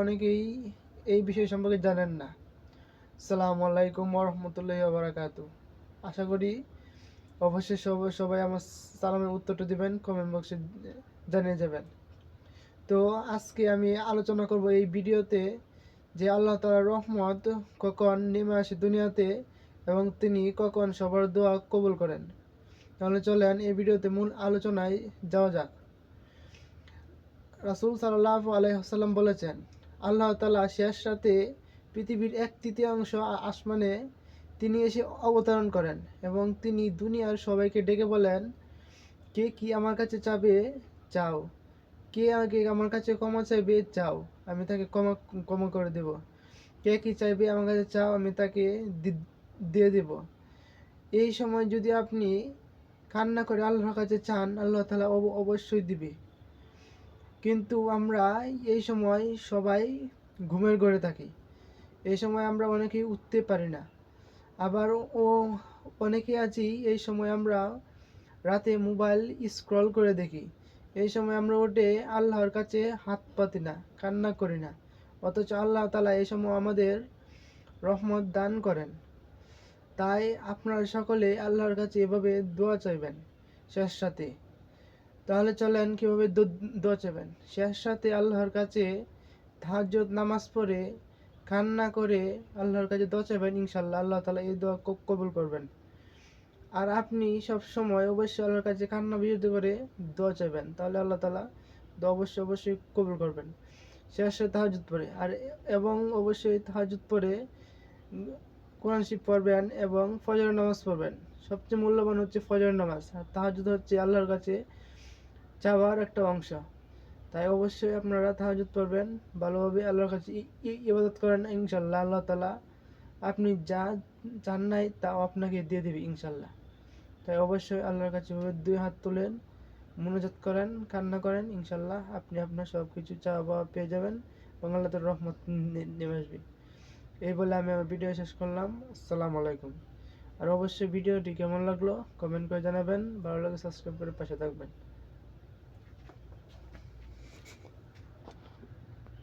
অনেকেই এই বিষয় সম্পর্কে জানেন না। সালাম আলাইকুম রহমতুল্লাহ বারাকাতু আশা করি অবশ্যই সবাই আমার সালামের উত্তরটা দিবেন কমেন্ট বক্সে জানিয়ে যাবেন। তো আজকে আমি আলোচনা করব এই ভিডিওতে যে আল্লাহ তালার রহমত কখন নেমে আসে দুনিয়াতে এবং তিনি কখন সবার দোয়া কবুল করেন। তাহলে চলেন এই ভিডিওতে মূল আলোচনায় যাওয়া যাক। রাসুল সাল্লাহ আলাইসাল্লাম বলেছেন আল্লাহ তালা শেষ রাতে পৃথিবীর এক তৃতীয়াংশ আসমানে তিনি এসে অবতরণ করেন এবং তিনি দুনিয়ার সবাইকে ডেকে বলেন, কে কি আমার কাছে চাবে? চাও। কে আগে আমার কাছে ক্ষমা চাইবে? চাও। আমি তাকে ক্ষমা ক্ষমা করে দেব। কে কি চাইবে আমার কাছে? চাও। আমি তাকে দিয়ে দেব। এই সময় যদি আপনি কান্না করে আল্লাহর কাছে চান, আল্লাহ তালা অব- অবশ্যই দিবে। কিন্তু আমরা এই সময় সবাই ঘুমের ঘরে থাকি। এই সময় আমরা অনেকেই উঠতে পারি না। আবার ও অনেকে আছি, এই সময় আমরা রাতে মোবাইল স্ক্রল করে দেখি। এই সময় আমরা উঠে আল্লাহর কাছে হাত পাতি না, কান্না করি না। অথচ আল্লাহ তালা এই সময় আমাদের রহমত দান করেন। তাই আপনারা সকলে আল্লাহর কাছে এভাবে দোয়া চাইবেন। শেষ সাথে। তাহলে চলেন কীভাবে দো- দোয়া শেষ সাথে আল্লাহর কাছে তাহাজ্জুদ, নামাজ পড়ে, কান্না করে আল্লাহর কাছে দোয়া চাইবেন ইনশাল্লাহ আল্লাহ তালা এই দোয়া কবুল করবেন। আর আপনি সব সময় অবশ্যই আল্লাহর কাছে কান্না বিরতি করে দোয়া চাইবেন, তাহলে আল্লাহ তালা দোয়া অবশ্যই অবশ্যই কবুল করবেন। শেষে তাহাজুদ পড়ে, আর এবং অবশ্যই তাহাজুদ পড়ে কোরআন শিব পড়বেন এবং ফজর নামাজ পড়বেন। সবচেয়ে মূল্যবান হচ্ছে ফজর নামাজ, আর তাহাজুদ হচ্ছে আল্লাহর কাছে চাওয়ার একটা অংশ। তাই অবশ্যই আপনারা তাহাজুদ পড়বেন, ভালোভাবে আল্লাহর কাছে ইবাদত করেন ইনশাল্লাহ আল্লাহ তালা আপনি যা চান নাই তাও আপনাকে দিয়ে দেবে ইনশাল্লাহ তাই অবশ্যই আল্লাহর কাছে দুই হাত তুলেন, মনোজাত করেন, কান্না করেন ইনশাল্লাহ আপনি আপনার সব কিছু চাওয়া পেয়ে যাবেন তার রহমত নেমে আসবে। এই বলে আমি আমার ভিডিও শেষ করলাম, আসসালামু আলাইকুম। আর অবশ্যই ভিডিওটি কেমন লাগল কমেন্ট করে জানাবেন, ভালো লাগে সাবস্ক্রাইব করে পাশে থাকবেন।